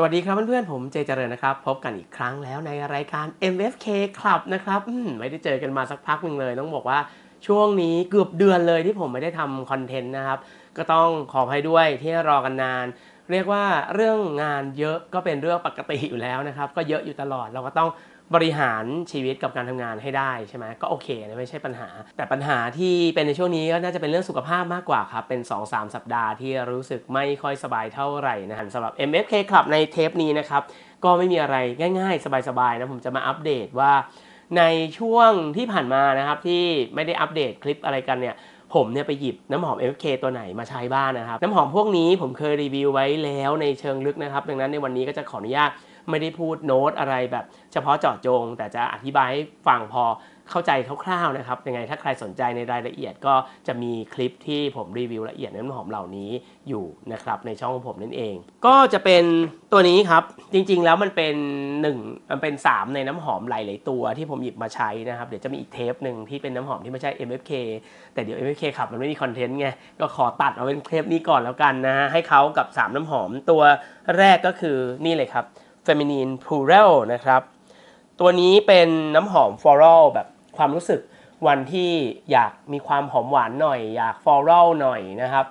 สวัสดีครับเพื่อนๆ ผมเจเจริญนะครับ พบกันอีกครั้งแล้วในรายการ MFK Club นะครับมไม่ได้เจอกันมาสักพักหนึ่งเลย ต้องบอกว่าช่วงนี้เกือบเดือนเลยที่ผมไม่ได้ทำคอนเทนต์นะครับ ก็ต้องขออภัยด้วยที่รอกันนาน เรียกว่าเรื่องงานเยอะก็เป็นเรื่องปกติอยู่แล้วนะครับ ก็เยอะอยู่ตลอดเราก็ต้อง บริหารชีวิตกับการทำงานให้ได้ใช่ไหมก็โอเคนะไม่ใช่ปัญหา แต่ปัญหาที่เป็นในช่วงนี้ก็น่าจะเป็นเรื่องสุขภาพมากกว่าครับ เป็น 2-3 สัปดาห์ที่รู้สึกไม่ค่อยสบายเท่าไหร่นะสำหรับ MFK Club ในเทปนี้นะครับ ก็ไม่มีอะไรง่าย ๆ สบายๆนะผมจะมาอัปเดตว่า ในช่วงที่ผ่านมานะครับที่ไม่ได้อัปเดตคลิปอะไรกันเนี่ยผมเนี่ยไปหยิบน้ำหอม FK ตัวไหนมาใช้บ้างนะครับ น้ำหอมพวกนี้ผมเคยรีวิวไว้แล้วในเชิงลึกนะครับ ดังนั้นในวันนี้ก็จะขออนุญาต ไม่ได้พูดโน้ตอะไรแบบ เฉพาะเจาะจง แต่จะอธิบายให้ฟังพอเข้าใจคร่าวๆนะครับยังไงถ้าใครสนใจในรายละเอียดก็จะมีคลิปที่ผมรีวิวละเอียดน้ำหอมเหล่านี้อยู่นะครับในช่องของผมนั่นเอง ก็จะเป็นตัวนี้ครับจริงๆแล้วมันเป็น1มันเป็น 3 ในน้ำหอมหลายๆตัวที่ผมหยิบมาใช้นะครับเดี๋ยวจะมีอีกเทปหนึ่งที่เป็นน้ำหอมที่ไม่ใช่ MFK แต่เดี๋ยว MFK ขับมันไม่มีคอนเทนต์ไงก็ขอตัดเอาเป็นเทปนี้ก่อนแล้วกันนะฮะให้เขากับ 3 น้ำหอมตัวแรกก็คือนี่เลยครับ Feminine Plural นะครับ ตัวนี้เป็นน้ำหอม floral แบบความรู้สึกวันที่อยากมีความหอมหวานหน่อย อยาก floral หน่อยนะครับ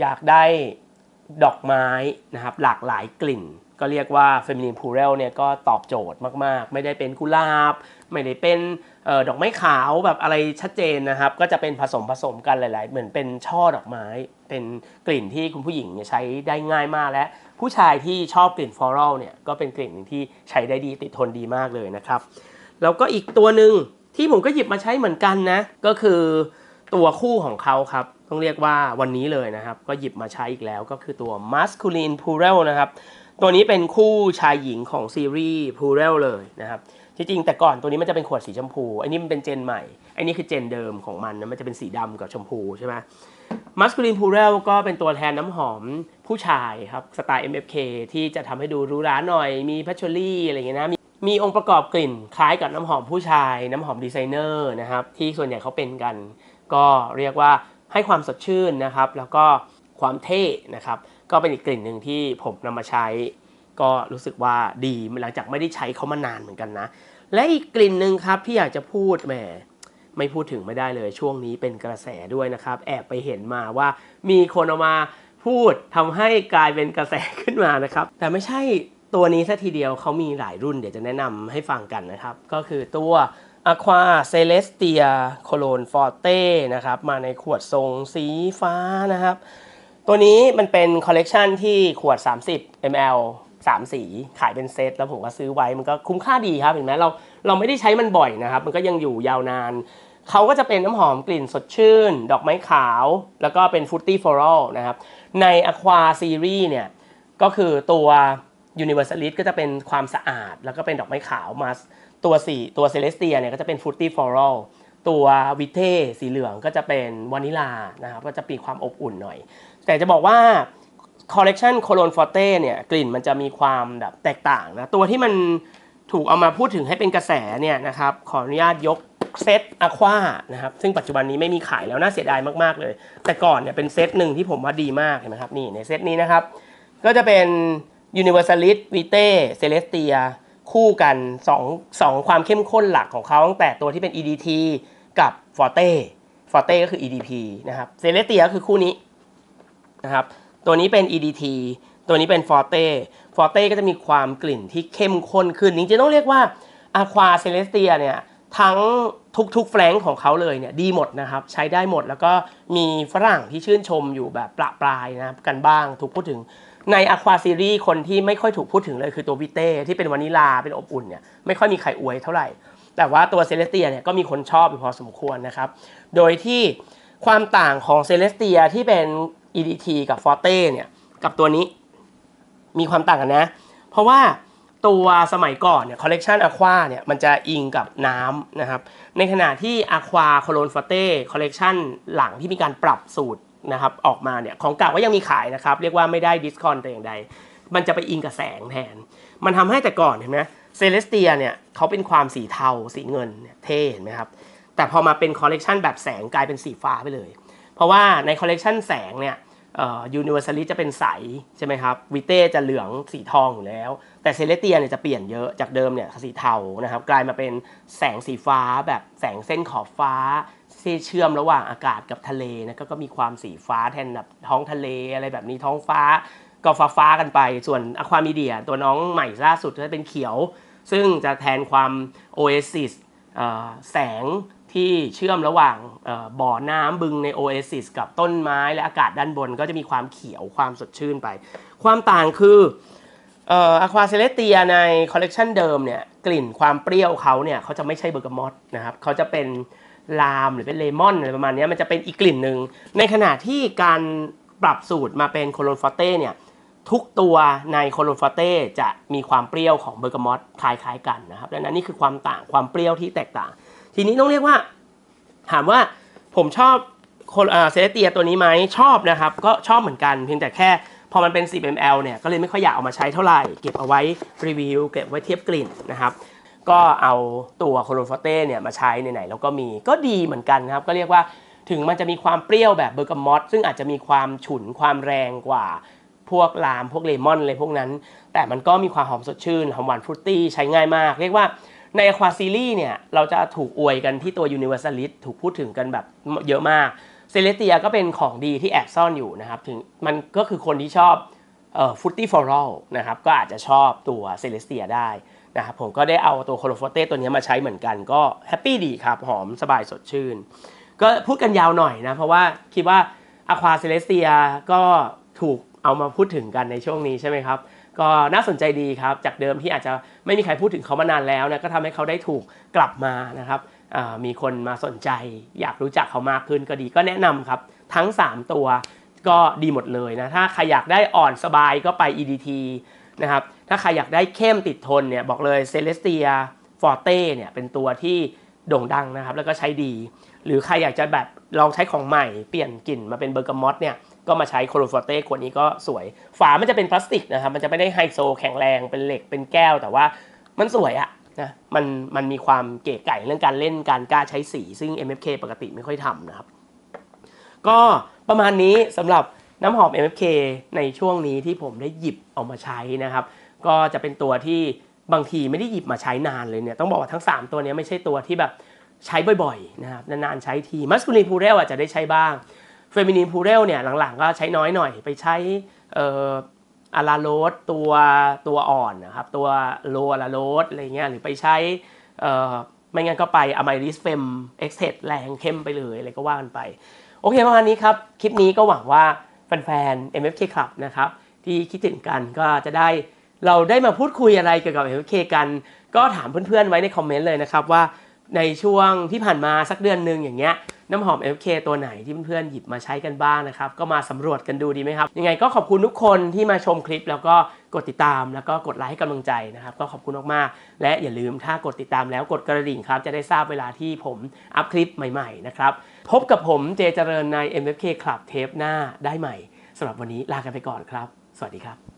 อยากได้ดอกไม้นะครับหลากหลายกลิ่น ก็เรียกว่า Feminine Plural เนี่ยก็ตอบโจทย์มากๆ ไม่ได้เป็นกุหลาบ ไม่ได้เป็นออดอกไม้ขาวแบบอะไรชัดเจนนะครับ ก็จะเป็นผสมผสมกันหลาย ๆ เหมือนเป็นช่อดอกไม้ เป็นกลิ่นที่คุณผู้หญิงใช้ได้ง่ายมากและผู้ชายที่ชอบกลิ่นฟลอรัลเนี่ยก็เป็นกลิ่นหนึ่งที่ใช้ได้ดีติดทนดีมากเลยนะครับแล้วก็อีกตัวหนึ่งที่ผมก็หยิบมาใช้เหมือนกันนะ ก็คือตัวคู่ของเขาครับ ต้องเรียกว่าวันนี้เลยนะครับ ก็หยิบมาใช้อีกแล้วก็คือตัว Masculine Plural นะครับ ตัวนี้เป็นคู่ชายหญิงของซีรีส์ Plural เลยนะครับจริงๆแต่ก่อนตัวนี้มันจะเป็นขวดสีชมพู อันนี้มันเป็นเจนใหม่ อันนี้คือเจนเดิมของมันนะมันจะเป็นสีดำกับชมพูใช่ไหม Masculine Plural ก็เป็นตัวแทนน้ำหอมผู้ชายครับสไตล์ MFK ที่จะทำให้ดูรูหราหน่อย มีพัชรี่อะไรอย่างเงี้ยนะมีมีองค์ประกอบกลิ่นคล้ายกับน้ำหอมผู้ชาย น้ำหอมดีไซเนอร์นะครับที่ส่วนใหญ่เขาเป็นกัน ก็เรียกว่าให้ความสดชื่นนะครับ แล้วก็ ความเท่นะครับ ก็เป็นอีกกลิ่นหนึ่งที่ผมนำมาใช้ ก็รู้สึกว่าดีหลังจากไม่ได้ใช้เขามานานเหมือนกันนะ และอีกกลิ่นหนึ่งครับที่อยากจะพูดแหมไม่พูดถึงไม่ได้เลยช่วงนี้เป็นกระแสด้วยนะครับ แอบไปเห็นมาว่ามีคนเอามาพูดทำให้กลายเป็นกระแสขึ้นมานะครับ แต่ไม่ใช่ตัวนี้ซะทีเดียวเขามีหลายรุ่นเดี๋ยวจะแนะนำให้ฟังกันนะครับ ก็คือตัว Aqua Celestia Cologne Forte นะครับ มาในขวดทรงสีฟ้านะครับ ตัวนี้มันเป็นคอลเลกชันที่ขวด 30 ml 3 สีขายเป็นเซตแล้วผมก็ซื้อไว้มันก็คุ้มค่าดีครับเห็นไหมเราเราไม่ได้ใช้มันบ่อยนะครับ มันก็ยังอยู่ยาวนาน เขาก็จะเป็นน้ำหอมกลิ่นสดชื่น ดอกไม้ขาว แล้วก็เป็นฟ r ตตี้ฟลอรัลนะครับ ใน Aqua Series เนี่ย ก็คือตัว Universalist ก็จะเป็นความสะอาด แล้วก็เป็นดอกไม้ขาวมาตัวสีตัว Celestia เนี่ยก็จะเป็นฟ r ตตี้ฟลอรัลตัววิเทสีเหลืองก็จะเป็นวานิลานะครับก็จะมีความอบอุ่นหน่อย แต่จะบอกว่าคอลเลกชันโคโลนฟอร์เต้เนี่ยกลิ่นมันจะมีความแบบแตกต่างนะตัวที่มันถูกเอามาพูดถึงให้เป็นกระแสเนี่ยนะครับขออนุญาตยกเซตอะควานะครับซึ่งปัจจุบันนี้ไม่มีขายแล้วน่าเสียดายมากๆเลย แต่ก่อนเนี่ยเป็นเซตหนึ่งที่ผมว่าดีมากเห็นไหมครับนี่ในเซตนี้นะครับ ก็จะเป็น Universalis Vitae Celestia คู่กัน2 2ความเข้มข้นหลักของเขาตั้งแต่ตัวที่เป็น EDT กับ Forte Forte ก็คือ EDP นะครับ Celestia ก็คือคู่นี้ นะครับ ตัวนี้เป็น EDT ตัวนี้เป็น Forte Forte ก็จะมีความกลิ่นที่เข้มข้นขึ้นจริงๆต้องเรียกว่า Aqua Celestia เนี่ยทั้งทุกๆแฟลงของเขาเลยเนี่ยดีหมดนะครับใช้ได้หมดแล้วก็มีฝรั่งที่ชื่นชมอยู่แบบประปรายนะครับกันบ้างถูกพูดถึงใน Aqua Series คนที่ไม่ค่อยถูกพูดถึงเลยคือตัววิเต้ที่เป็นวานิลาเป็นอบอุ่นเนี่ยไม่ค่อยมีใครอวยเท่าไหร่ แต่ว่าตัวเซเลสเตียเนี่ยก็มีคนชอบอยู่พอสมควรนะครับ โดยที่ความต่างของเซเลสเตียที่เป็น EDT กับ Forte เนี่ยกับตัวนี้มีความต่างกันนะ เพราะว่าตัวสมัยก่อนเนี่ยคอลเลกชันอะควาเนี่ยมันจะอิงกับน้ำนะครับ ในขณะที่อะควาโคโลนฟอเต้คอลเลกชันหลังที่มีการปรับสูตรนะครับออกมาเนี่ยของเก่าก็ยังมีขายนะครับ เรียกว่าไม่ได้ดิสคอนแต่อย่างใด มันจะไปอิงกับแสงแทน มันทำให้แต่ก่อนเห็นไหมเซเลสเตียเนี่ยเขาเป็นความสีเทาสีเงินเท่เห็นไหมครับ แต่พอมาเป็นคอลเลกชันแบบแสงกลายเป็นสีฟ้าไปเลย ราะว่าในคอลเลกชันแสงเนี่ยยูนิเวอร์แซลิจะเป็นใสใช่ไหมครับวิเต้จะเหลืองสีทองอยู่แล้ว แต่เซเลเตียเนี่ยจะเปลี่ยนเยอะจากเดิมเนี่ยสีเทานะครับกลายมาเป็นแสงสีฟ้าแบบแสงเส้นขอบฟ้าที่เชื่อมระหว่างอากาศกับทะเลนะก็ก็มีความสีฟ้าแทนแบบท้องทะเลอะไรแบบนี้ท้องฟ้าก็ฟ้าฟ้ากันไป ส่วนอะความีเดียตัวน้องใหม่ล่าสุดจะเป็นเขียว ซึ่งจะแทนความโอเอซิสแสง ที่เชื่อมระหว่างบ่อน้ำบึงในโอเอซิสกับต้นไม้และอากาศด้านบนก็จะมีความเขียวความสดชื่นไป ความต่างคืออะควาเซเลเตียในคอลเลกชันเดิมเนี่ยกลิ่นความเปรี้ยวเขาเนี่ยเขาจะไม่ใช่เบอร์กามอตนะครับเขาจะเป็นลามหรือเป็นเลมอนอะไรประมาณนี้มันจะเป็นอีกกลิ่นหนึ่งในขณะที่การปรับสูตรมาเป็นโคโลนฟอเต้เนี่ยทุกตัวในโคโลนฟาเต้จะมีความเปรี้ยวของเบอร์กามอตคล้ายๆกันนะครับดังนั้นนี่คือความต่างความเปรี้ยวที่แตกต่าง ทีนี้ต้องเรียกว่า ถามว่าผมชอบโคเอ่อเซเลเตียตัวนี้ไหมชอบนะครับ ก็ชอบเหมือนกันเพียงแต่แค่พอมันเป็น 10 ml เนี่ยก็เลยไม่ค่อยอยากเอามาใช้เท่าไหร่ เก็บเอาไว้รีวิว เก็บไว้เทียบกลิ่นนะครับ ก็เอาตัวโคโลฟาเต้เนี่ยมาใช้ไหนๆแล้วก็มีก็ดีเหมือนกันครับ ก็เรียกว่าถึงมันจะมีความเปรี้ยวแบบเบอร์กามอตซึ่งอาจจะมีความฉุนความแรงกว่าพวกลามพวกเลมอนอะไรพวกนั้น แต่มันก็มีความหอมสดชื่นหอมหวานฟรุตตี้ใช้ง่ายมาก เรียกว่า ในอควาซีรีเนี่ยเราจะถูกอวยกันที่ตัว Universalis ถูกพูดถึงกันแบบเยอะมากเซเลสเตียก็เป็นของดีที่แอบซ่อนอยู่นะครับถึงมันก็คือคนที่ชอบฟุตตี้ฟอรัลนะครับก็อาจจะชอบตัวเซเลสเตียได้นะครับผมก็ได้เอาตัวโคโลฟอเต้ตัวนี้มาใช้เหมือนกันก็แฮปปี้ดีครับ หอมสบายสดชื่น ก็พูดกันยาวหน่อยนะ เพราะว่าคิดว่าอควาเซเลสเตียก็ถูกเอามาพูดถึงกันในช่วงนี้ใช่ไหมครับ ก็น่าสนใจดีครับ จากเดิมที่อาจจะไม่มีใครพูดถึงเขามานานแล้วนะก็ทำให้เขาได้ถูกกลับมานะครับมีคนมาสนใจ อยากรู้จักเขามากขึ้นก็ดีก็แนะนำครับ ทั้ง 3 ตัวก็ดีหมดเลยนะ ถ้าใครอยากได้อ่อนสบายก็ไป EDT นะครับถ้าใครอยากได้เข้มติดทนเนี่ยบอกเลย Celestia Forte เนี่ยเป็นตัวที่โด่งดังนะครับแล้วก็ใช้ดี หรือใครอยากจะแบบลองใช้ของใหม่เปลี่ยนกลิ่นมาเป็นเบอร์กามอตเนี่ย ก็มาใช้โคโลฟอเต้ขวดนี้ก็สวย ฝามันจะเป็นพลาสติกนะครับ มันจะไม่ได้ไฮโซแข็งแรงเป็นเหล็กเป็นแก้ว แต่ว่ามันสวยอะนะมันมันมีความเก๋ไก่เรื่องการเล่นการกล้าใช้สี ซึ่ง MFK ปกติไม่ค่อยทำนะครับ ก็ประมาณนี้สำหรับน้ำหอม MFK ในช่วงนี้ที่ผมได้หยิบเอามาใช้นะครับ ก็จะเป็นตัวที่บางทีไม่ได้หยิบมาใช้นานเลยเนี่ยต้องบอกว่าทั้ง 3 ตัวนี้ไม่ใช่ตัวที่แบบใช้บ่อยๆนะครับนานๆใช้ทีมัสคูลินพูเรลอาจจะได้ใช้บ้าง เฟมินีนพูเรลเนี่ยหลังๆก็ใช้น้อยหน่อยไปใช้อาราโรสตัวตัวอ่อนนะครับตัวโลอาราโรสอะไรเงี้ยหรือไปใช้ไม่งั้นก็ไปอะไมริสเฟมเอ็กเซแรงเข้มไปเลยอะไรก็ว่ากันไป โอเคประมาณนี้ครับ คลิปนี้ก็หวังว่าแฟนๆ MFK Club นะครับที่คิดถึงกันก็จะได้เราได้มาพูดคุยอะไรเกี่ยวกับ MFK กัน ก็ถามเพื่อนๆไว้ในคอมเมนต์เลยนะครับว่า ในช่วงที่ผ่านมาสักเดือนหนึ่งอย่างเงี้ยน้ำหอม FK ตัวไหนที่เพื่อนๆหยิบมาใช้กันบ้างนะครับ ก็มาสำรวจกันดูดีไหมครับ ยังไงก็ขอบคุณทุกคนที่มาชมคลิป แล้วก็กดติดตามแล้วก็กดไลค์ให้กำลังใจนะครับ ก็ขอบคุณมากๆ และอย่าลืมถ้ากดติดตามแล้วกดกระดิ่งครับ จะได้ทราบเวลาที่ผมอัพคลิปใหม่ๆนะครับ พบกับผมเจเจริญใน MFK Club เทปหน้าได้ใหม่สำหรับวันนี้ลากันไปก่อนครับ สวัสดีครับ